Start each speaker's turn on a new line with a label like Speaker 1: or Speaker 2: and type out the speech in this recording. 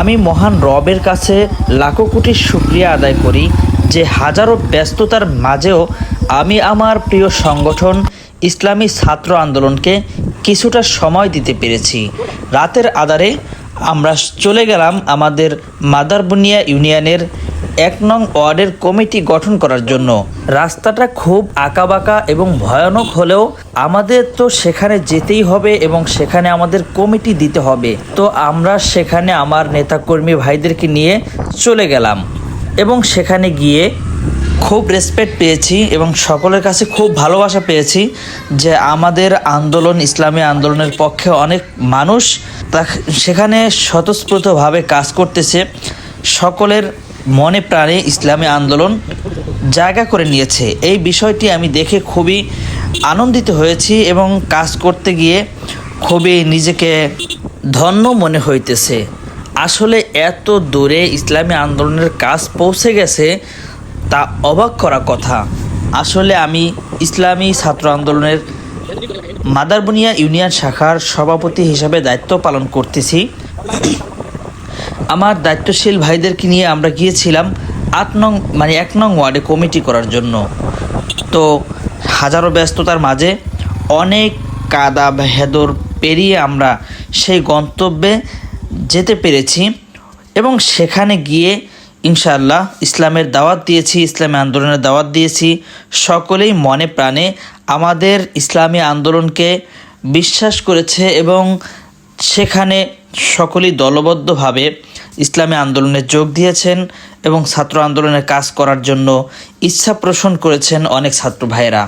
Speaker 1: আমি মহান রবের কাছে লাখো কোটি শুক্রিয়া আদায় করি যে হাজারো ব্যস্ততার মাঝেও আমি আমার প্রিয় সংগঠন ইসলামী ছাত্র আন্দোলনকে কিছুটা সময় দিতে পেরেছি। রাতের আধারে আমরা চলে গেলাম আমাদের মাদারবুনিয়া ইউনিয়নের এক নং ওয়ার্ডের কমিটি গঠন করার জন্য। রাস্তাটা খুব আঁকাবাঁকা এবং ভয়ানক হলেও আমাদের তো সেখানে যেতেই হবে এবং সেখানে আমাদের কমিটি দিতে হবে। তো আমরা সেখানে আমার নেতাকর্মী ভাইদেরকে নিয়ে চলে গেলাম এবং সেখানে গিয়ে খুব রেসপেক্ট পেয়েছি এবং সকলের কাছে খুব ভালোবাসা পেয়েছি যে আমাদের আন্দোলন, ইসলামী আন্দোলনের পক্ষে অনেক মানুষ তা সেখানে স্বতঃস্ফূর্তভাবে কাজ করতেছে। সকলের মনে প্রাণে ইসলামী আন্দোলন জায়গা করে নিয়েছে। এই বিষয়টি আমি দেখে খুবই আনন্দিত হয়েছি এবং কাজ করতে গিয়ে খুবই নিজেকে ধন্য মনে হইতেছে। আসলে এত দূরে ইসলামী আন্দোলনের কাজ পৌঁছে গেছে তা অবাক করা কথা। আসলে আমি ইসলামী ছাত্র আন্দোলনের মাদারবুনিয়া ইউনিয়ন শাখার সভাপতি হিসাবে দায়িত্ব পালন করতেছি। আমার দায়িত্বশীল ভাইদেরকে নিয়ে আমরা গিয়েছিলাম আট নং মানে এক নং ওয়ার্ডে কমিটি করার জন্য। তো হাজারো ব্যস্ততার মাঝে অনেক কাদা, ভেদর পেরিয়ে আমরা সেই গন্তব্যে যেতে পেরেছি এবং সেখানে গিয়ে ইনশাআল্লাহ ইসলামের দাওয়াত দিয়েছি, ইসলামী আন্দোলনের দাওয়াত দিয়েছি। সকলেই মনে প্রাণে আমাদের ইসলামী আন্দোলনকে বিশ্বাস করেছে এবং সেখানে সকলেই দলবদ্ধভাবে ইসলামী আন্দোলনে যোগ দিয়েছেন এবং ছাত্র আন্দোলনের কাজ করার জন্য ইচ্ছা পোষণ করেছেন অনেক ছাত্র ভাইয়েরা।